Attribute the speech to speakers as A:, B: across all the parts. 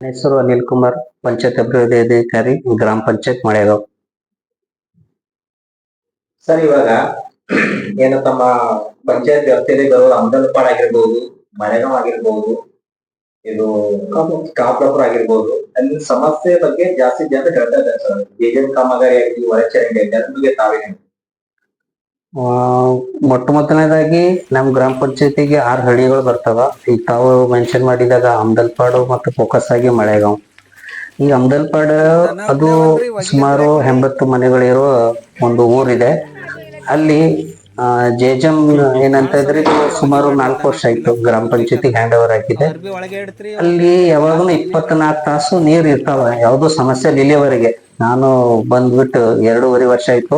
A: ನನ್ನ ಹೆಸರು ಅನಿಲ್ ಕುಮಾರ್. ಪಂಚಾಯತ್ ಅಭಿವೃದ್ಧಿ ಅಧಿಕಾರಿ ಗ್ರಾಮ ಪಂಚಾಯತ್ ಮಳೆಗಾವ್.
B: ಸರ್ ಇವಾಗ ಏನು ತಮ್ಮ ಪಂಚಾಯತ್ ವ್ಯಾಪ್ತಿಯಲ್ಲಿ ಬರುವ ಅಂಬಲ್ಪಾಡ್ ಆಗಿರ್ಬೋದು ಮಳೆಗಾವ್ ಆಗಿರ್ಬೋದು ಇದು ಕಾಪ್ಲಾಪುರ ಆಗಿರ್ಬೋದು ಅಲ್ಲಿ ಸಮಸ್ಯೆ ಬಗ್ಗೆ ಜಾಸ್ತಿ ಜನ ಹೇಳ್ತಾ ಇದ್ದಾರೆ ಸರ್. ಬಿಜೆಪಿ ಕಾಮಗಾರಿ ಆಗಲಿ ಒಳಚರಂಡಿ ಆಗಲಿ ಅದ್ರ ಬಗ್ಗೆ ತಾವೇನು
A: ಮೊಟ್ಟ ಮೊದಲನೇದಾಗಿ ನಮ್ ಗ್ರಾಮ ಪಂಚಾಯತಿಗೆ ಆರು ಹಳ್ಳಿಗಳು ಬರ್ತಾವ. ಈಗ ತಾವು ಮೆನ್ಷನ್ ಮಾಡಿದಾಗ ಅಮ್ದಲ್ಪಾಡು ಮತ್ತು ಫೋಕಸ್ ಆಗಿ ಮಳೆಗಾಂವ್. ಈ ಅಮ್ದಲ್ಪಾಡ್ ಅದು ಸುಮಾರು ಎಂಬತ್ತು ಮನೆಗಳಿರೋ ಒಂದು ಊರಿದೆ. ಅಲ್ಲಿ ಜೇಜಮ್ ಏನಂತ ಇದ್ರೆ ಇದು ಸುಮಾರು ನಾಲ್ಕು ವರ್ಷ ಆಯ್ತು ಗ್ರಾಮ ಪಂಚಾಯತಿ ಹ್ಯಾಂಡ್ ಓವರ್ ಆಗಿದೆ. ಅಲ್ಲಿ ಯಾವಾಗಲೂ ಇಪ್ಪತ್ನಾಲ್ಕು ತಾಸು ನೀರ್ ಇರ್ತಾವ. ಯಾವ್ದು ಸಮಸ್ಯೆ ಇಲ್ಲ ಇಲ್ಲಿಯವರೆಗೆ ನಾನು ಬಂದ್ಬಿಟ್ಟು ಎರಡೂವರೆ ವರ್ಷ ಆಯ್ತು.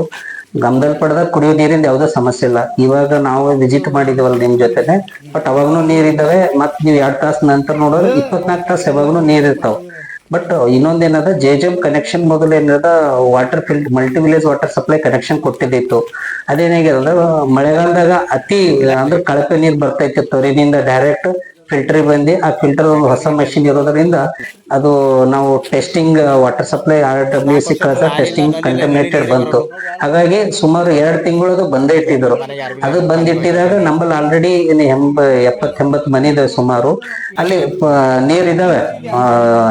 A: ಗಮದಲ್ಲಿ ಪಡೆದಾಗ ಕುಡಿಯೋ ನೀರಿಂದ ಯಾವ್ದೋ ಸಮಸ್ಯೆ ಇಲ್ಲ. ಇವಾಗ ನಾವು ವಿಸಿಟ್ ಮಾಡಿದ್ವಲ್ಲ ನಿಮ್ ಜೊತೆನೆ ಬಟ್ ಅವಾಗನು ನೀರ್ ಇದಾವೆ ಮತ್ ನೀವ್ ಎರಡ್ ತಾಸ ನಂತರ ನೋಡೋದು ಇಪ್ಪತ್ನಾಲ್ಕು ತಾಸು ಯಾವಾಗನು ನೀರ್ ಇರ್ತಾವ. ಬಟ್ ಇನ್ನೊಂದೇನದ ಜೆ ಜೆ ಕನೆಕ್ಷನ್ ಮೊದಲು ಏನದ water filter multi village water supply connection ಕೊಟ್ಟಿದ್ದಿತ್ತು ಅದೇನಾಗ್ಯದ ಮಳೆಗಾಲದಾಗ ಅತಿ ಅಂದ್ರೆ ಕಳಪೆ ನೀರ್ ಬರ್ತೈತೆ ತೊರಿನಿಂದ ಡೈರೆಕ್ಟ್ ಫಿಲ್ಟರ್ ಬಂದು, ಆ ಫಿಲ್ಟರ್ ಹೊಸ ಮಷಿನ್ ಇರೋದ್ರಿಂದ ಅದು ನಾವು testing water supply R W C ಕಳ್ಸ ಟೆಸ್ಟಿಂಗ್ ಕಂಟಮಿನೇಟೆಡ್ ಬಂತು. ಹಾಗಾಗಿ ಸುಮಾರು ಎರಡು ತಿಂಗಳದು ಬಂದೇ ಇಟ್ಟಿದ್ರು ಅದು ಬಂದಿಟ್ಟಿದಾಗ ನಮ್ಮಲ್ಲಿ ಆಲ್ರೆಡಿ ಎಂಬ ಎಪ್ಪತ್ ಎಂಬತ್ ಮನೆ ಇದಾವೆ ಸುಮಾರು. ಅಲ್ಲಿ ನೀರ್ ಇದಾವೆ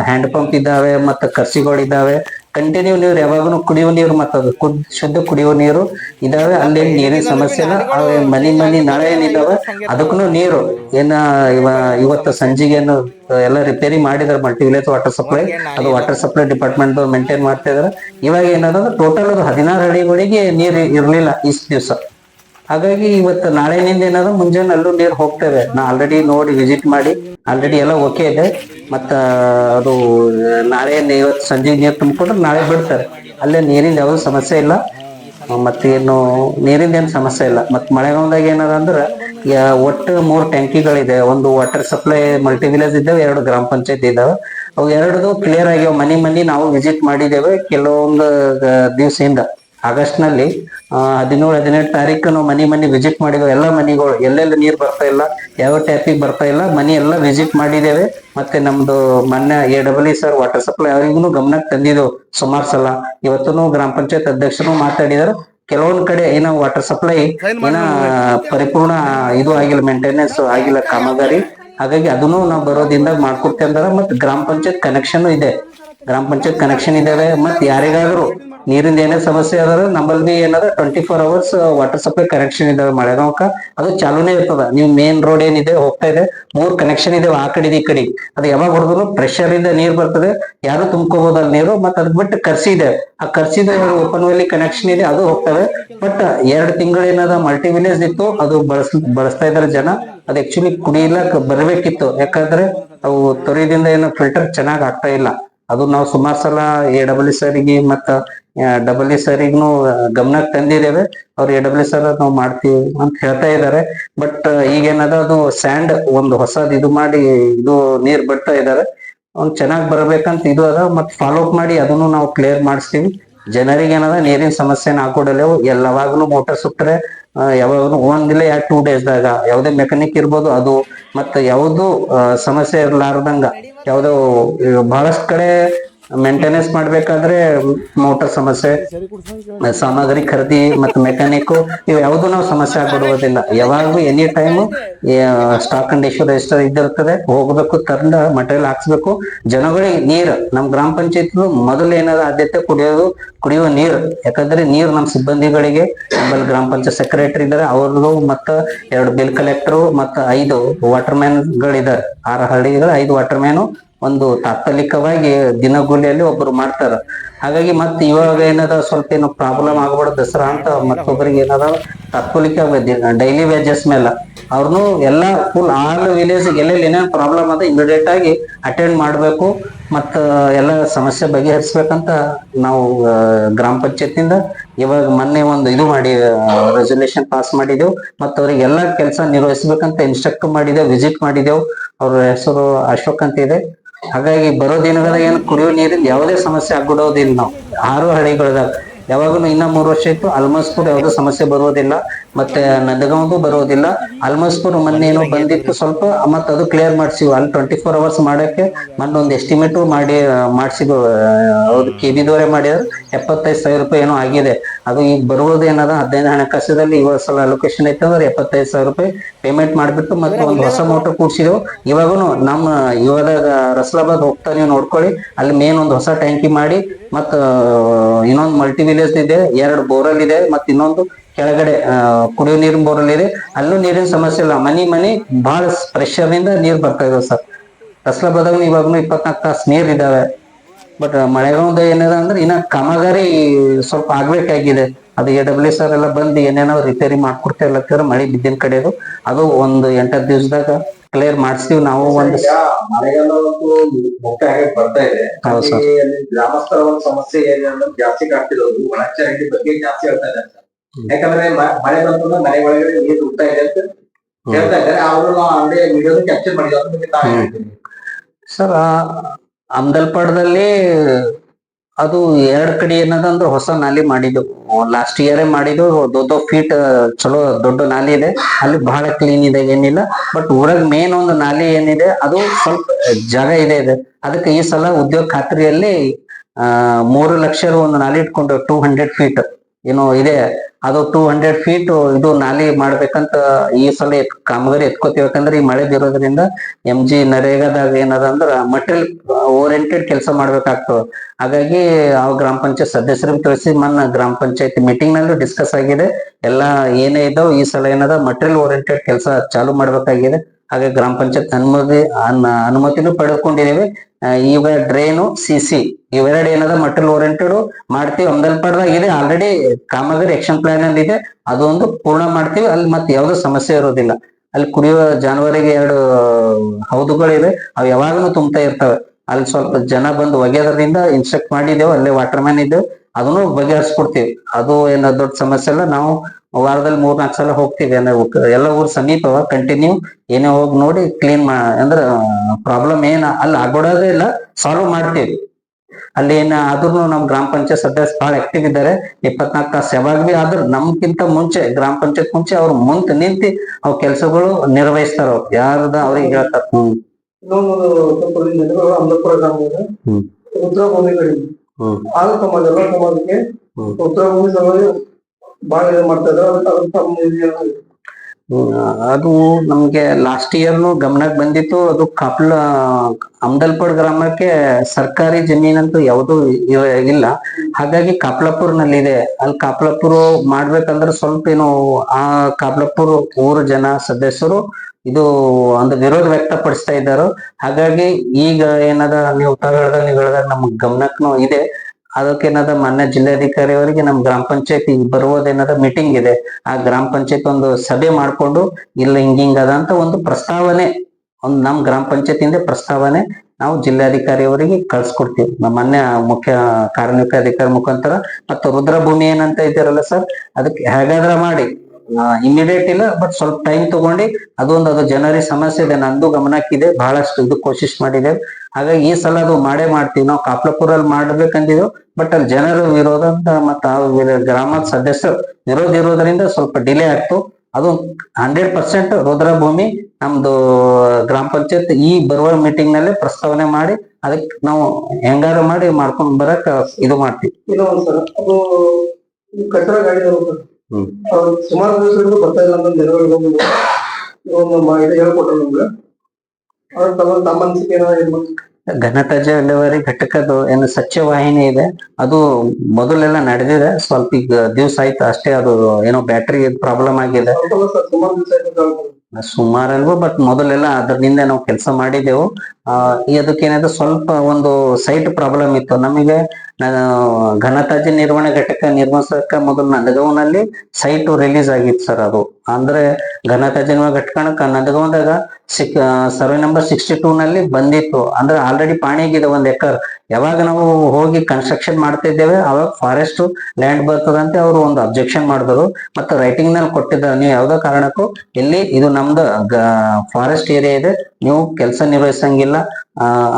A: ಹ್ಯಾಂಡ್ ಪಂಪ್ ಇದಾವೆ, ಮತ್ತೆ ಕರ್ಸಿಗಳಿದ್ದಾವೆ ಕಂಟಿನ್ಯೂ ನೀರು ಯಾವಾಗೂ ಕುಡಿಯುವ ನೀರು ಮತ್ತು ಅದು ಕುದ್ ಶುದ್ಧ ಕುಡಿಯುವ ನೀರು ಇದಾವೆ. ಅಲ್ಲಿ ನೀರಿನ ಸಮಸ್ಯೆ ಮನಿ ಮನಿ ನಳ ಏನಿದಾವೆ ಅದಕ್ಕೂ ನೀರು. ಏನ ಇವ ಇವತ್ತ ಸಂಜೆಗೆ ಏನು ಎಲ್ಲ ರಿಪೇರಿ ಮಾಡಿದಾರೆ ಮಲ್ಟಿ ವಿಲೇಜ್ ವಾಟರ್ ಸಪ್ಲೈ ಅದು ವಾಟರ್ ಸಪ್ಲೈ ಡಿಪಾರ್ಟ್ಮೆಂಟ್ ಮೇಂಟೈನ್ ಮಾಡ್ತಾ ಇದಾರೆ. ಇವಾಗ ಏನದ ಟೋಟಲ್ ಅದು ಹದಿನಾರು ಹಳ್ಳಿಗಳಿಗೆ ನೀರು ಇರಲಿಲ್ಲ ಇಷ್ಟು ದಿವಸ. ಹಾಗಾಗಿ ಇವತ್ತು ನಾಳೆನಿಂದ ಏನಾದ್ರು ಮುಂಜಾನೆ ಅಲ್ಲೂ ನೀರು ಹೋಗ್ತೇವೆ. ನಾ ಆಲ್ರೆಡಿ ನೋಡಿ ವಿಸಿಟ್ ಮಾಡಿ ಆಲ್ರೆಡಿ ಎಲ್ಲ ಓಕೆ ಇದೆ. ಮತ್ತ ಅದು ನಾಳೆ ಇವತ್ತು ಸಂಜೆ ನೀರು ತುಂಬಿಕೊಂಡ್ರೆ ನಾಳೆ ಬಿಡ್ತಾರೆ. ಅಲ್ಲೇ ನೀರಿಂದ ಯಾವ ಸಮಸ್ಯೆ ಇಲ್ಲ. ಮತ್ತೇನು ನೀರಿಂದ ಏನು ಸಮಸ್ಯೆ ಇಲ್ಲ. ಮತ್ತು ಮಳೆಗಾಲದಾಗ ಏನದ ಅಂದ್ರೆ, ಯಾ- ಒಟ್ಟು ಮೂರು ಟ್ಯಾಂಕಿಗಳಿದೆ. ಒಂದು ವಾಟರ್ ಸಪ್ಲೈ ಮಲ್ಟಿ ವಿಲೇಜ್ ಇದ್ದಾವೆ, ಎರಡು ಗ್ರಾಮ ಪಂಚಾಯತ್ ಇದ್ದಾವೆ. ಅವು ಎರಡು ಕ್ಲಿಯರ್ ಆಗ್ಯಾವ ಮನಿ ಮನಿ ನಾವು ವಿಸಿಟ್ ಮಾಡಿದ್ದೇವೆ ಕೆಲವೊಂದು ದಿವಸದಿಂದ. ಆಗಸ್ಟ್ನಲ್ಲಿ ಹದಿನೇಳು ಹದಿನೆಂಟು ತಾರೀಕು ನಾವು ಮನಿ ಮನಿ ವಿಸಿಟ್ ಮಾಡಿದ್ದೇವೆ ಎಲ್ಲ ಮನೆಗಳು ಎಲ್ಲೆಲ್ಲಿ ನೀರ್ ಬರ್ತಾ ಇಲ್ಲ ಯಾವ ಟ್ಯಾಪಿಗೆ ಬರ್ತಾ ಇಲ್ಲ ಮನಿ ಎಲ್ಲ ವಿಸಿಟ್ ಮಾಡಿದ್ದೇವೆ. ಮತ್ತೆ ನಮ್ದು ಮೊನ್ನೆ A double E sir water supply ಅವರಿಗೂ ಗಮನಕ್ಕೆ ತಂದಿದ್ದು ಸುಮಾರು ಸಲ. ಇವತ್ತು ಗ್ರಾಮ ಪಂಚಾಯತ್ ಅಧ್ಯಕ್ಷರು ಮಾತಾಡಿದಾರೆ ಕೆಲವೊಂದ್ ಕಡೆ ಏನೋ ವಾಟರ್ ಸಪ್ಲೈ ಏನ ಪರಿಪೂರ್ಣ ಇದು ಆಗಿಲ್ಲ ಮೇಂಟೆನೆನ್ಸ್ ಆಗಿಲ್ಲ ಕಾಮಗಾರಿ. ಹಾಗಾಗಿ ಅದನ್ನು ನಾವು ಬರೋದಿಂದ ಮಾಡ್ಕೊಡ್ತೇವೆ ಅಂದಾರ ಮತ್ತೆ ಗ್ರಾಮ ಪಂಚಾಯತ್ ಕನೆಕ್ಷನ್ ಇದೆ. ಗ್ರಾಮ ಪಂಚಾಯತ್ ಕನೆಕ್ಷನ್ ಇದಾವೆ ಮತ್ತೆ ಯಾರಿಗಾದ್ರು ನೀರಿಂದ ಏನೇ ಸಮಸ್ಯೆ ಅದಾರ ನಮ್ಮಲ್ಲಿ ಬಿ ಏನದ twenty four hours water supply connection ಇದೆ ಮಳೆಗಾವಕ್ಕ ಅದು ಚಾಲೂನೇ ಇರ್ತದ. ನೀವು ಮೇನ್ ರೋಡ್ ಏನಿದೆ, ಹೋಗ್ತಾ ಇದೆ, ಮೂರ್ ಕನೆಕ್ಷನ್ ಇದೆ, ಆ ಕಡೆ ಈ ಕಡೆ ಅದು ಯಾವಾಗ ಹೊಡೆದ್ರು ಪ್ರೆಷರ್ ಇಂದ ನೀರ್ ಬರ್ತದೆ. ಯಾರು ತುಂಬ್ಕೋಬಹುದಲ್ಲ ನೀರು, ಮತ್ತೆ ಅದ್ ಬಿಟ್ಟು ಕರ್ಸಿ ಇದೆ. ಆ ಕರ್ಸಿದ ಓಪನ್ ವೆಲಿ ಕನೆಕ್ಷನ್ ಇದೆ, ಅದು ಹೋಗ್ತವೆ. ಬಟ್ ಎರಡ್ ತಿಂಗಳ ಏನದ ಮಲ್ಟಿ ವಿಲೇಜ್ ಇತ್ತು, ಅದು ಬಳಸ್, ಬಳಸ್ತಾ ಇದಾರೆ ಜನ. ಅದು ಆಕ್ಚುಲಿ ಕುಡಿಯಿಲ್ಲ ಬರ್ಬೇಕಿತ್ತು. ಯಾಕಂದ್ರೆ ಅವು ತೊರೆಯಿಂದ ಏನು ಫಿಲ್ಟರ್ ಚೆನ್ನಾಗ್ ಆಗ್ತಾ ಇಲ್ಲ. ಅದು ನಾವು ಸುಮಾರು ಸಲ ಎ ಡಬ್ಲ್ಯೂ ಸರಿಗೆ ಮತ್ತ ಡಬಲ್ ಇ ಸರಿಗೂ ಗಮನಕ್ಕೆ ತಂದಿದ್ದೇವೆ. ಅವ್ರು ಎ ಡಬ್ಲ್ಯೂ ಸರ್ ನಾವು ಮಾಡ್ತೀವಿ ಅಂತ ಹೇಳ್ತಾ ಇದ್ದಾರೆ. ಬಟ್ ಈಗೇನದ ಅದು ಸ್ಯಾಂಡ್ ಒಂದು ಹೊಸದ್ ಇದು ಮಾಡಿ ಇದು ನೀರ್ ಬಿಡ್ತಾ ಇದ್ದಾರೆ. ಅವ್ನು ಚೆನ್ನಾಗಿ ಬರ್ಬೇಕಂತ ಇದು ಅದ. ಮತ್ ಫಾಲೋ ಅಪ್ ಮಾಡಿ ಅದನ್ನು ನಾವು ಕ್ಲಿಯರ್ ಮಾಡಿಸ್ತೀವಿ. ಜನರಿಗೆ ಏನದ ನೀರಿನ ಸಮಸ್ಯೆನ ಹಾಕೊಡಲೇವು ಎಲ್ಲವಾಗ್ಲೂ ಮೋಟರ್ ಸುಟ್ಟರೆ ಯಾವಾಗಲೂ ಒಂದಿಲ್ಲ ಎರಡು ಟೂ ಡೇಸ್ದಾಗ ಯಾವುದೇ ಮೆಕ್ಯಾನಿಕ್ ಇರ್ಬೋದು ಅದು. ಮತ್ತೆ ಯಾವುದು ಸಮಸ್ಯೆ ಇರ್ಲಾರ್ದಂಗ ಯಾವ್ದೋ ಬಹಳಷ್ಟು ಕಡೆ ಮೇಂಟೆನೆನ್ಸ್ ಮಾಡ್ಬೇಕಾದ್ರೆ ಮೋಟರ್ ಸಮಸ್ಯೆ, ಸಾಮಗ್ರಿ ಖರೀದಿ ಮತ್ತು ಮೆಕ್ಯಾನಿಕ್ ಇವು ಯಾವುದು ನಾವು ಸಮಸ್ಯೆ ಆಗ್ಬಿಡುವುದಿಲ್ಲ. ಯಾವಾಗೂ any time stock and issue register ಇದ್ದಿರ್ತದೆ. ಹೋಗ್ಬೇಕು, ತಂದ ಮಟೀರಿಯಲ್ ಹಾಕ್ಸ್ಬೇಕು. ಜನಗಳಿಗೆ ನೀರ್, ನಮ್ ಗ್ರಾಮ ಪಂಚಾಯತ್ ಮೊದಲು ಏನಾದ್ರು ಆದ್ಯತೆ ಕುಡಿಯೋದು, ಕುಡಿಯುವ ನೀರು. ಯಾಕಂದ್ರೆ ನೀರು ನಮ್ಮ ಸಿಬ್ಬಂದಿಗಳಿಗೆ, ನಮ್ಮಲ್ಲಿ ಗ್ರಾಮ ಪಂಚಾಯತ್ ಸೆಕ್ರೆಟರಿ ಇದ್ದಾರೆ. ಅವ್ರದ್ದು ಮತ್ತ ಎರಡು ಬಿಲ್ ಕಲೆಕ್ಟರ್ ಮತ್ತ ಐದು ವಾಟರ್ ಮ್ಯಾನ್ ಗಳಿದ್ದಾರೆ. ಆರು ಹಳ್ಳಿಗಳು ಐದು ವಾಟರ್ ಮ್ಯಾನು ಒಂದು ತಾತ್ಕಾಲಿಕವಾಗಿ ದಿನಗೂಲಿಯಲ್ಲಿ ಒಬ್ಬರು ಮಾಡ್ತಾರ. ಹಾಗಾಗಿ ಮತ್ತೆ ಇವಾಗ ಏನದ ಸ್ವಲ್ಪ ಏನು ಪ್ರಾಬ್ಲಮ್ ಆಗ್ಬಾರ್ದು ದಸರಾ ಅಂತ ಮತ್ತೊಬ್ಬರಿಗೆ ಏನದ ತಾತ್ಕಾಲಿಕ ಡೈಲಿ ವೇಜಸ್ ಮೇಲೆ ಅವ್ರನ್ನು ಎಲ್ಲ ಫುಲ್ ಆಲ್ ವಿಲೇಜ್ ಎಲ್ಲೆಲ್ಲಿ ಏನೇನು ಪ್ರಾಬ್ಲಮ್ ಅದ ಇಮಿಡಿಯೇಟ್ ಆಗಿ ಅಟೆಂಡ್ ಮಾಡಬೇಕು. ಮತ್ತ ಎಲ್ಲ ಸಮಸ್ಯೆ ಬಗೆಹರಿಸ್ಬೇಕಂತ ನಾವು ಗ್ರಾಮ ಪಂಚಾಯತಿಂದ ಇವಾಗ ಮೊನ್ನೆ ಒಂದು ಇದು ಮಾಡಿ ರೆಸೊಲ್ಯೂಷನ್ ಪಾಸ್ ಮಾಡಿದೆವು. ಮತ್ತು ಅವ್ರಿಗೆ ಎಲ್ಲ ಕೆಲಸ ನಿರ್ವಹಿಸ್ಬೇಕಂತ ಇನ್ಸ್ಟ್ರಕ್ಟ್ ಮಾಡಿದೆವು ವಿಸಿಟ್ ಮಾಡಿದೆವು. ಅವ್ರ ಹೆಸರು ಅಶೋಕ್ ಅಂತ ಇದೆ. ಹಾಗಾಗಿ ಬರೋ ದಿನಗಳಾಗ ಏನು ಕುಡಿಯೋ ನೀರಿಂದ ಯಾವುದೇ ಸಮಸ್ಯೆ ಆಗ್ಬಿಡೋದಿಲ್ಲ ನಾವು. ಆರು ಹಳ್ಳಿಗಳದಾಗ ಯಾವಾಗಲೂ ಇನ್ನ ಮೂರು ವರ್ಷ ಇತ್ತು ಅಲ್ಮಸ್ಪುರ್ ಯಾವ್ದು ಸಮಸ್ಯೆ ಬರೋದಿಲ್ಲ, ಮತ್ತೆ ನದಗಾಂವ್ದು ಬರೋದಿಲ್ಲ. ಅಲ್ಮಸ್ಪುರ್ ಮೊನ್ನೆ ಏನೋ ಬಂದಿತ್ತು, ಸ್ವಲ್ಪ ಮತ್ತೆ ಅದು ಕ್ಲಿಯರ್ ಮಾಡ್ಸಿವು. ಅಲ್ಲಿ ಟ್ವೆಂಟಿ ಫೋರ್ ಅವರ್ಸ್ ಮಾಡಕ್ಕೆ ಮೊನ್ನೆ ಒಂದು ಎಸ್ಟಿಮೇಟ್ ಮಾಡಿ, ಮಾಡಿಸಿದ್ವು ಅವ್ರು ಕೆ ಮಾಡಿದ್ರು, ಎಪ್ಪತ್ತೈದು ಸಾವಿರ ರೂಪಾಯಿ ಏನೋ ಆಗಿದೆ. ಅದು ಈಗ ಬರುವುದೇನದ ಹದಿನೈದು ಹಣಕಾಸದಲ್ಲಿ ಈ ಸಲ ಅಲೋಕೇಶನ್ ಐತೆ ಅಂದ್ರೆ ಎಪ್ಪತ್ತೈದು ಸಾವಿರ ರೂಪಾಯಿ ಪೇಮೆಂಟ್ ಮಾಡ್ಬಿಟ್ಟು ಮತ್ತೆ ಒಂದು ಹೊಸ ಮೋಟರ್ ಕೂಡ್ಸಿದೆವು. ಇವಾಗೂ ನಮ್ಮ ಇವಾಗ ರಸಲಾಬಾದ್ ಹೋಗ್ತಾ ನೀವು ನೋಡ್ಕೊಳ್ಳಿ. ಅಲ್ಲಿ ಮೇನ್ ಒಂದು ಹೊಸ ಟ್ಯಾಂಕಿ ಮಾಡಿ ಮತ್ತ ಇನ್ನೊಂದು ಮಲ್ಟಿ ವಿಲೇಜ್ ಇದೆ ಎರಡು ಬೋರಲ್ ಇದೆ ಮತ್ತೆ ಇನ್ನೊಂದು ಕೆಳಗಡೆ ಕುಡಿಯುವ ಕುಡಿಯೋ ನೀರಿನ ಬೋರಲ್ ಇದೆ. ಅಲ್ಲೂ ನೀರಿನ ಸಮಸ್ಯೆ ಇಲ್ಲ. ಮನಿ ಮನಿ ಬಹಳ ಪ್ರೆಷರ್ನಿಂದ ನೀರ್ ಬರ್ತಾ ಇದಾವೆ ಸರ್. ರಸ್ಲಾಬಾದಾಗ ಇವಾಗನು ಇಪ್ಪತ್ನಾಲ್ಕು ತಾಸು ನೀರು ಇದಾವೆ. ಬಟ್ ಮಳೆಗಾಲದ ಏನಿದೆ ಅಂದ್ರೆ ಇನ್ನ ಕಾಮಗಾರಿ ಸ್ವಲ್ಪ ಆಗ್ಬೇಕಾಗಿದೆ. ಅದು ಎ ಡಬ್ಲ್ಯೂ ಸರ್ ಎಲ್ಲ ಬಂದು ಏನೇನೋ ರಿಪೇರಿ ಮಾಡ್ಕೊಡ್ತಾ ಇಲ್ಲತ್ತಿರ ಮಳೆ ಬಿದ್ದಿನ ಕಡೆದು ಅದು. ಒಂದು ಎಂಟತ್ತು ದಿವಸದಾಗ ಕ್ಲಿಯರ್ ಮಾಡಿಸ್ತೀವಿ ನಾವು ಒಂದು
B: ಬರ್ತಾ ಇದೆ. ಗ್ರಾಮಸ್ಥರ ಒಂದು ಸಮಸ್ಯೆ ಏನಂದ್ರೆ ಜಾಸ್ತಿ ಕಾಡ್ತಿರೋದು ಒಳಚರಂಡಿ ಬಗ್ಗೆ ಜಾಸ್ತಿ ಹೇಳ್ತಾ ಇದ್ದಾರೆ ಯಾಕಂದ್ರೆ ಮಳೆ ಬಂತು ಮನೆ ಒಳಗಡೆ ನೀರು ಇದೆ ಅಂತ ಹೇಳ್ತಾ ಇದ್ದಾರೆ. ಅವರು ನಾವು ಅಂಗಡಿ ವಿಡಿಯೋ ಕ್ಯಾಪ್ಚರ್ ಮಾಡಿದ್ವಿ
A: ಸರ್ ಅಮ್ದಲ್ಪಾಡದಲ್ಲಿ ಅದು ಎರಡ್ ಕಡೆ ಏನದ ಅಂದ್ರೆ ಹೊಸ ನಾಲಿ ಮಾಡಿದ್ದು ಲಾಸ್ಟ್ ಇಯರೇ ಮಾಡಿದ್ದು ದೊಡ್ಡ ಫೀಟ್ ಚಲೋ ದೊಡ್ಡ ನಾಲಿ ಇದೆ. ಅಲ್ಲಿ ಬಹಳ ಕ್ಲೀನ್ ಇದೆ, ಏನಿಲ್ಲ. ಬಟ್ ಊರಾಗ ಮೇನ್ ಒಂದು ನಾಲಿ ಏನಿದೆ, ಅದು ಸ್ವಲ್ಪ ಜಾಗ ಇದೆ ಇದೆ. ಅದಕ್ಕೆ ಈ ಸಲ ಉದ್ಯೋಗ ಖಾತ್ರಿಯಲ್ಲಿ, ಆ, ಮೂರು ಲಕ್ಷ ಒಂದು ನಾಲಿ ಇಟ್ಕೊಂಡು ಟೂ ಹಂಡ್ರೆಡ್ ಫೀಟ್ ಏನೋ ಇದೆ. ಅದು ಟೂ ಹಂಡ್ರೆಡ್ ಫೀಟ್ ಇದು ನಾಲಿ ಮಾಡ್ಬೇಕಂತ ಈ ಸಲ ಕಾಮಗಾರಿ ಎತ್ಕೋತೀವಿ. ಯಾಕಂದ್ರೆ ಈ ಮಳೆ ಬೀರೋದ್ರಿಂದ ಎಂ ಜಿ ನರೇಗಾದಾಗ ಏನದ ಅಂದ್ರ ಮಟೀರಿಯಲ್ ಓರಿಯೆಂಟೆಡ್ ಕೆಲಸ ಮಾಡ್ಬೇಕಾಗ್ತದೆ. ಹಾಗಾಗಿ ಆ ಗ್ರಾಮ ಪಂಚಾಯತ್ ಸದಸ್ಯರಿಗೆ ತಿಳಿಸಿ ಮನ್ನ ಗ್ರಾಮ ಪಂಚಾಯತ್ ಮೀಟಿಂಗ್ ನಲ್ಲೂ ಡಿಸ್ಕಸ್ ಆಗಿದೆ. ಎಲ್ಲಾ ಏನೇ ಇದಾವ ಈ ಸಲ ಏನದ ಮಟೀರಿಯಲ್ ಓರಿಯೆಂಟೆಡ್ ಕೆಲಸ ಚಾಲು ಮಾಡ್ಬೇಕಾಗಿದೆ. ಹಾಗೆ ಗ್ರಾಮ ಪಂಚಾಯತ್ ಅನುಮತಿ ಅನ್- ಅನುಮತಿನೂ ಪಡೆದುಕೊಂಡಿದ್ದೇವೆ. ಈಗ ಡ್ರೈನು ಸಿ ಸಿ ಇವೆರಡು ಏನದ ಮಟೀರಿಯಲ್ ಓರಿಯೆಂಟೆಡ್ ಮಾಡ್ತೀವಿ. ಅಮ್ದಲ್ಪಾಡ್ದಾಗ ಇದೆ. ಆಲ್ರೆಡಿ ಕಾಮಗಾರಿ ಆಕ್ಷನ್ ಪ್ಲಾನ್ ಅಲ್ಲಿ ಇದೆ ಅದೊಂದು ಪೂರ್ಣ ಮಾಡ್ತೀವಿ. ಅಲ್ಲಿ ಮತ್ತೆ ಯಾವ್ದು ಸಮಸ್ಯೆ ಇರೋದಿಲ್ಲ. ಅಲ್ಲಿ ಕುಡಿಯುವ ಜಾನುವಾರಿಗೆ ಎರಡು ಹೌದುಗಳಿವೆ. ಅವು ಯಾವಾಗನು ತುಂಬ್ತಾ ಇರ್ತವೆ. ಅಲ್ಲಿ ಸ್ವಲ್ಪ ಜನ ಬಂದು ಒಗೆಯೋದ್ರಿಂದ ಇನ್ಸ್ಟ್ರಕ್ಟ್ ಮಾಡಿದ್ದೇವೆ. ಅಲ್ಲೇ ವಾಟರ್ ಮ್ಯಾನ್ ಇದ್ದೇವೆ. ಅದನ್ನು ಬಗೆಹರಿಸ್ಕೊಡ್ತೀವಿ ಅದು ಏನೋ ದೊಡ್ಡ ಸಮಸ್ಯೆ ಇಲ್ಲ ನಾವು ವಾರದಲ್ಲಿ ಮೂರ್ ನಾಲ್ಕು ಸಲ ಹೋಗ್ತೀವಿ ಅಂದ್ರೆ ಎಲ್ಲ ಊರ್ ಸಮೀಪ ಕಂಟಿನ್ಯೂ ಏನೇ ಹೋಗಿ ನೋಡಿ ಕ್ಲೀನ್ ಮಾ ಅಂದ್ರೆ ಪ್ರಾಬ್ಲಮ್ ಏನ ಅಲ್ಲಿ ಆಗ್ಬಿಡೋದೇ ಇಲ್ಲ ಸಾಲ್ವ್ ಮಾಡ್ತೀವಿ. ಅಲ್ಲಿ ಏನ ಆದ್ರೂ ನಮ್ ಗ್ರಾಮ ಪಂಚಾಯತ್ ಸದಸ್ಯ ಬಹಳ ಆಕ್ಟಿವ್ ಇದ್ದಾರೆ. ಇಪ್ಪತ್ನಾಲ್ಕು ತಾಸು ಯಾವಾಗ ಬಿ ಆದ್ರೂ ನಮ್ಕಿಂತ ಮುಂಚೆ ಗ್ರಾಮ ಪಂಚಾಯತ್ ಮುಂಚೆ ಅವ್ರು ಮುಂದೆ ನಿಂತಿ ಅವ್ರ ಕೆಲಸಗಳು ನಿರ್ವಹಿಸ್ತಾರ ಅವ್ರು. ಯಾರ್ದ ಅವ್ರಿಗೆ ಹೇಳ್ತಾರ. ಹ್ಮ್.
C: ಉತ್ತರ ಭೂಮಿ ಹ್ಮ್. ಬಹಳ ಮಾಡ್ತಾ
A: ಅದು ನಮ್ಗೆ ಲಾಸ್ಟ್ ಇಯರ್ನು ಗಮನಕ್ಕೆ ಬಂದಿತ್ತು. ಅದು ಕಪ್ಲ ಅಮ್ದಲ್ಪಡ್ ಗ್ರಾಮಕ್ಕೆ ಸರ್ಕಾರಿ ಜಮೀನಂತೂ ಯಾವುದು ಇಲ್ಲ. ಹಾಗಾಗಿ ಕಾಪ್ಲಾಪುರ್ನಲ್ಲಿ ಇದೆ. ಅಲ್ಲಿ ಕಾಪ್ಲಾಪುರ ಮಾಡ್ಬೇಕಂದ್ರೆ ಸ್ವಲ್ಪ ಏನು ಆ ಕಾಪ್ಲಾಪುರ್ ಊರು ಜನ ಸದಸ್ಯರು ಇದು ಒಂದು ವಿರೋಧ ವ್ಯಕ್ತಪಡಿಸ್ತಾ ಇದ್ದಾರೆ. ಹಾಗಾಗಿ ಈಗ ಏನದ ನೀವು ತಗೊಳ್ದಾಗ ನೀವು ಹೇಳ್ದಾಗ ಗಮನಕ್ಕೂ ಇದೆ. ಅದಕ್ಕೇನದ ಮಾನ್ಯ ಜಿಲ್ಲಾಧಿಕಾರಿ ಅವರಿಗೆ ನಮ್ಮ ಗ್ರಾಮ ಪಂಚಾಯತ್ ಬರುವುದೇನದ ಮೀಟಿಂಗ್ ಇದೆ. ಆ ಗ್ರಾಮ ಪಂಚಾಯತ್ ಒಂದು ಸಭೆ ಮಾಡ್ಕೊಂಡು, ಇಲ್ಲ ಅದ ಅಂತ ಒಂದು ಪ್ರಸ್ತಾವನೆ, ಒಂದು ನಮ್ಮ ಗ್ರಾಮ ಪಂಚಾಯತಿಯಿಂದ ಪ್ರಸ್ತಾವನೆ ನಾವು ಜಿಲ್ಲಾಧಿಕಾರಿ ಅವರಿಗೆ ಕಳ್ಸಿಕೊಡ್ತೀವಿ. ನಮ್ಮ ಮಾನ್ಯ ಮುಖ್ಯ ಕಾರ್ಮಿಕ ಅಧಿಕಾರಿ ಮುಖಾಂತರ. ಮತ್ತು ರುದ್ರಭೂಮಿ ಏನಂತ ಇದ್ದೀರಲ್ಲ ಸರ್, ಅದಕ್ಕೆ ಹೇಗಾದ್ರ ಮಾಡಿ. ಇಮಿಡಿಯೇಟ್ ಇಲ್ಲ ಬಟ್ ಸ್ವಲ್ಪ ಟೈಮ್ ತಗೊಂಡು ಅದೊಂದು, ಅದು ಜನರಿಗೆ ಸಮಸ್ಯೆ ಇದೆ. ನಂದು ಗಮನಕ್ಕಿದೆ. ಬಹಳಷ್ಟು ಇದು ಕೋಶಿಶ್ ಮಾಡಿದೆ. ಹಾಗಾಗಿ ಈ ಸಲ ಅದು ಮಾಡೇ ಮಾಡ್ತೀವಿ. ನಾವು ಕಾಪ್ಲಪುರಲ್ಲಿ ಮಾಡ್ಬೇಕಂದಿದ್ವು ಬಟ್ ಅಲ್ಲಿ ಜನರು ವಿರೋಧ ಮತ್ತ ಗ್ರಾಮದ ಸದಸ್ಯರು ವಿರೋಧ ಇರೋದ್ರಿಂದ ಸ್ವಲ್ಪ ಡಿಲೇ ಆಗ್ತು. ಅದು ಹಂಡ್ರೆಡ್ ಪರ್ಸೆಂಟ್ ರುದ್ರಭೂಮಿ ನಮ್ದು ಗ್ರಾಮ ಪಂಚಾಯತ್ ಈ ಬರುವ ಮೀಟಿಂಗ್ ನಲ್ಲೇ ಪ್ರಸ್ತಾವನೆ ಮಾಡಿ ಅದಕ್ಕೆ ನಾವು ಹೆಂಗಾರ ಮಾಡಿ ಮಾಡ್ಕೊಂಡ್ ಬರಕ್ ಇದು ಮಾಡ್ತೀವಿ.
C: ಅವ್ರು ಸುಮಾರು ದಿವಸಗಳು ಬರ್ತಾ ಇಲ್ಲ ಅಂತ ಇದು ಹೇಳ್ಕೊಟ್ರು ನಮ್ಗೆ. ಅವ್ರ ತಮ್ಮ ತಮ್ಮ ಅನಿಸಿಕೆ ಏನೋ ಇದು ಮಾಡಿ.
A: ವಿಲೇವಾರಿ ಘಟಕದ್ದು ಏನು ಸ್ವಚ್ಛ ವಾಹಿನಿ ಇದೆ. ಅದು ಮೊದಲೆಲ್ಲ ನಡೆದಿದೆ. ಸ್ವಲ್ಪ ಈಗ ದಿವ್ಸ ಆಯ್ತು ಅಷ್ಟೇ. ಅದು ಏನೋ ಬ್ಯಾಟ್ರಿ ಪ್ರಾಬ್ಲಮ್ ಆಗಿದೆ.
C: ಸುಮಾರು
A: ಅಲ್ವಾ ಬಟ್ ಮೊದಲೆಲ್ಲ ಅದರಿಂದ ನಾವು ಕೆಲಸ ಮಾಡಿದೆವು ಆ ಏನಾದ್ರು ಸ್ವಲ್ಪ ಒಂದು ಸೈಟ್ ಪ್ರಾಬ್ಲಮ್ ಇತ್ತು. ನಮಗೆ ಘನತಾಜ್ಯ ನಿರ್ವಹಣೆ ಘಟಕ ನಿರ್ಮಿಸಕ ಮೊದಲು ನಂದಗಾಂವ್ನಲ್ಲಿ ಸೈಟ್ ರಿಲೀಸ್ ಆಗಿತ್ತು ಸರ್ ಅದು. ಅಂದ್ರೆ ಘನತಾಜ್ಯ ನಿರ್ವಹಣೆ ಘಟಕ ನಂದಗಾಂವ್ದಾಗ six survey number sixty two ನಲ್ಲಿ ಬಂದಿತ್ತು. ಅಂದ್ರೆ ಆಲ್ರೆಡಿ ಪಾಣಿಗಿದೆ ಒಂದ್ ಎಕರ್. ಯಾವಾಗ ನಾವು ಹೋಗಿ ಕನ್ಸ್ಟ್ರಕ್ಷನ್ ಮಾಡ್ತಾ ಇದ್ದೇವೆ ಅವಾಗ ಫಾರೆಸ್ಟ್ ಲ್ಯಾಂಡ್ ಬರ್ತದಂತೆ ಅವರು ಒಂದು ಅಬ್ಜೆಕ್ಷನ್ ಮಾಡಿದ್ರು. ಮತ್ತೆ ರೈಟಿಂಗ್ನಲ್ಲಿ ಕೊಟ್ಟಿದ್ದಾರೆ. ನೀವು ಯಾವ್ದೋ ಕಾರಣಕ್ಕೂ ಇಲ್ಲಿ ಇದು ನಮ್ದು ಫಾರೆಸ್ಟ್ ಏರಿಯಾ ಇದೆ. ನೀವು ಕೆಲಸ ನಿರ್ವಹಿಸಂಗಿಲ್ಲ.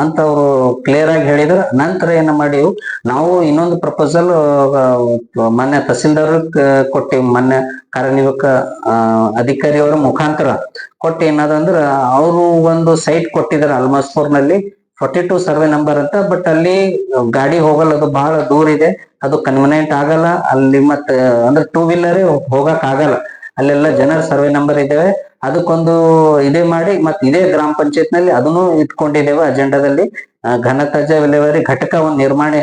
A: ಅಂತ ಅವರು ಕ್ಲಿಯರ್ ಆಗಿ ಹೇಳಿದ್ರ. ನಂತರ ಏನ ಮಾಡಿವು, ನಾವು ಇನ್ನೊಂದು ಪ್ರಪೋಸಲ್ ಮೊನ್ನೆ ತಹಸೀಲ್ದಾರ್ ಕೊಟ್ಟಿವಿ. ಮೊನ್ನೆ ಕಾರ್ಯನಿರ್ವಾಹಕ ಅಧಿಕಾರಿಯವರ ಮುಖಾಂತರ ಕೊಟ್ಟು ಏನದಂದ್ರ ಅವರು ಒಂದು ಸೈಟ್ ಕೊಟ್ಟಿದ್ದಾರೆ ಅಲ್ಮಾಸ್ಪುರ್ನಲ್ಲಿ ಫಾರ್ಟಿ ಟು ಸರ್ವೆ ನಂಬರ್ ಅಂತ. ಬಟ್ ಅಲ್ಲಿ ಗಾಡಿ ಹೋಗಲ್ಲ, ಅದು ಬಹಳ ದೂರ ಇದೆ. ಅದು ಕನ್ವಿನಿಯಂಟ್ ಆಗಲ್ಲ. ಅಲ್ಲಿ ಮತ್ತೆ, ಅಂದ್ರೆ ಟೂ ವೀಲರ್ ಹೋಗಕ್ ಆಗಲ್ಲ. ಅಲ್ಲೆಲ್ಲ ಜನರ ಸರ್ವೆ ನಂಬರ್ ಇದಾವೆ ಅದಕ್ಕೊಂದು ಇದೇ ಮಾಡಿ ಮತ್ತೆ ಇದೇ ಗ್ರಾಮ ಪಂಚಾಯತ್ನಲ್ಲಿ ಅದನ್ನು ಇಟ್ಕೊಂಡಿದ್ದೇವೆ ಅಜೆಂಡಾದಲ್ಲಿ. ಘನತಾಜ ವಿಲೇವಾರಿ ಘಟಕ ಒಂದು ನಿರ್ಮಾಣ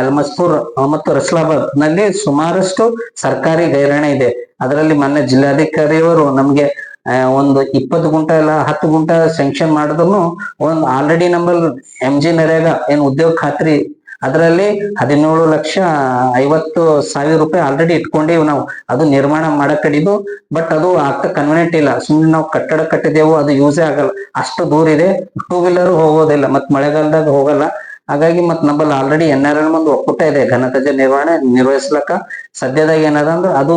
A: ಅಲ್ಮಸ್ಪುರ್ ಮತ್ತು ರಸ್ಲಾಬಾದ್ನಲ್ಲಿ ಸುಮಾರಷ್ಟು ಸರ್ಕಾರಿ ಗೈರಾಣೆ ಇದೆ. ಅದರಲ್ಲಿ ಮೊನ್ನೆ ಜಿಲ್ಲಾಧಿಕಾರಿಯವರು ನಮ್ಗೆ ಒಂದು ಇಪ್ಪತ್ತು ಗುಂಟ ಇಲ್ಲ ಹತ್ತು ಗುಂಟ ಸೆಂಕ್ಷನ್ ಮಾಡಿದ್ರು. ಒಂದು ಆಲ್ರೆಡಿ ನಮ್ಮಲ್ಲಿ ಎಂ ಜಿ ನರೇಗಾ ಏನ್ ಉದ್ಯೋಗ ಖಾತ್ರಿ ಅದರಲ್ಲಿ ಹದಿನೇಳು ಲಕ್ಷ ಐವತ್ತು ಸಾವಿರ ರೂಪಾಯಿ ಆಲ್ರೆಡಿ ಇಟ್ಕೊಂಡೇವು ನಾವು. ಅದು ನಿರ್ಮಾಣ ಮಾಡಕ್ ಕಡಿದು ಬಟ್ ಅದು ಆಗ್ತಾ ಕನ್ವಿನೆಂಟ್ ಇಲ್ಲ. ಸುಮ್ನೆ ನಾವು ಕಟ್ಟಡ ಕಟ್ಟಿದೆವು, ಅದು ಯೂಸೇ ಆಗಲ್ಲ. ಅಷ್ಟು ದೂರ ಇದೆ. ಟೂ ವೀಲರ್ ಹೋಗೋದಿಲ್ಲ. ಮತ್ ಮಳೆಗಾಲದಾಗ ಹೋಗಲ್ಲ. ಹಾಗಾಗಿ ಮತ್ ನಮ್ಮಲ್ಲಿ ಆಲ್ರೆಡಿ ಎನ್ ಆರ್ ಎಲ್ ಒಂದು ಒಕ್ಕೂಟ ಇದೆ. ಘನತ್ಯಾಜ್ಯ ನಿರ್ವಹಣೆ ನಿರ್ವಹಿಸ್ಲಕ್ಕ. ಸದ್ಯದಾಗ ಏನದ ಅಂದ್ರೆ ಅದು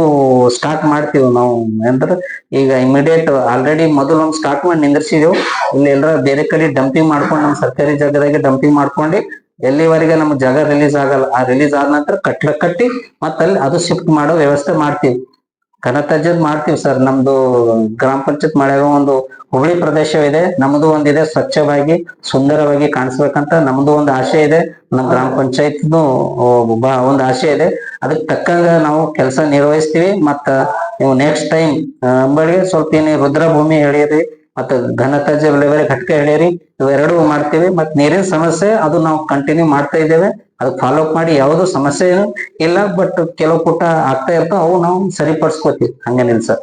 A: ಸ್ಟಾರ್ಟ್ ಮಾಡ್ತೀವಿ ನಾವು. ಅಂದ್ರೆ ಈಗ ಇಮಿಡಿಯೇಟ್ ಆಲ್ರೆಡಿ ಮೊದಲು ಒಂದು ಸ್ಟಾರ್ಟ್ ಮಾಡಿ ನಿಂದ್ರಿಸಿದೆವು. ಇಲ್ಲಿ ಎಲ್ಲರ ಬೇರೆ ಕಡೆ ಡಂಪಿಂಗ್ ಮಾಡ್ಕೊಂಡು ನಮ್ಮ ಸರ್ಕಾರಿ ಜಾಗದಾಗೆ ಡಂಪಿಂಗ್ ಮಾಡ್ಕೊಂಡು ಎಲ್ಲಿವರೆಗೆ ನಮ್ಮ ಜಾಗ ರಿಲೀಸ್ ಆಗಲ್ಲ. ಆ ರಿಲೀಸ್ ಆದ ನಂತರ ಕಟ್ಟಡ ಕಟ್ಟಿ ಮತ್ತಲ್ಲಿ ಅದು ಶಿಫ್ಟ್ ಮಾಡೋ ವ್ಯವಸ್ಥೆ ಮಾಡ್ತೀವಿ. ಘನತ್ಯಾಜ್ಯದ್ ಮಾಡ್ತೀವಿ ಸರ್ ನಮ್ದು ಗ್ರಾಮ ಪಂಚಾಯತ್ ಮಳೆಗ ಒಂದು ಹುಬ್ಳಿ ಪ್ರದೇಶವಿದೆ ನಮ್ದು ಒಂದಿದೆ ಸ್ವಚ್ಛವಾಗಿ, ಸುಂದರವಾಗಿ ಕಾಣಿಸ್ಬೇಕಂತ ನಮ್ದು ಒಂದು ಆಸೆ ಇದೆ. ನಮ್ಮ ಗ್ರಾಮ ಪಂಚಾಯತ್ನು ಒಂದು ಆಸೆ ಇದೆ. ಅದಕ್ಕೆ ತಕ್ಕಂಗ ನಾವು ಕೆಲಸ ನಿರ್ವಹಿಸ್ತೀವಿ. ಮತ್ತ ನೀವು ನೆಕ್ಸ್ಟ್ ಟೈಮ್ ಅಂಬಳಿಗೆ ಸ್ವಲ್ಪ ಏನೇ ರುದ್ರಭೂಮಿ ಹೇಳಿರಿ ಮತ್ತ ಘನತ್ಯಾಜ್ಯ ವಿಲೇವಾರಿ ಘಟಕ ಹೇಳಿರಿ ಇವೆರಡು ಮಾಡ್ತೀವಿ. ಮತ್ ನೀರಿನ ಸಮಸ್ಯೆ, ಅದು ನಾವು ಕಂಟಿನ್ಯೂ ಮಾಡ್ತಾ ಇದ್ದೇವೆ. ಅದು ಫಾಲೋ ಅಪ್ ಮಾಡಿ, ಯಾವುದು ಸಮಸ್ಯೆ ಇಲ್ಲ ಬಟ್ ಕೆಲವು ಪುಟ ಆಗ್ತಾ ಇರ್ತಾವ, ಅವು ನಾವು ಸರಿಪಡಿಸ್ಕೋತೀವಿ. ಹಂಗೇನಿಲ್ಲ ಸರ್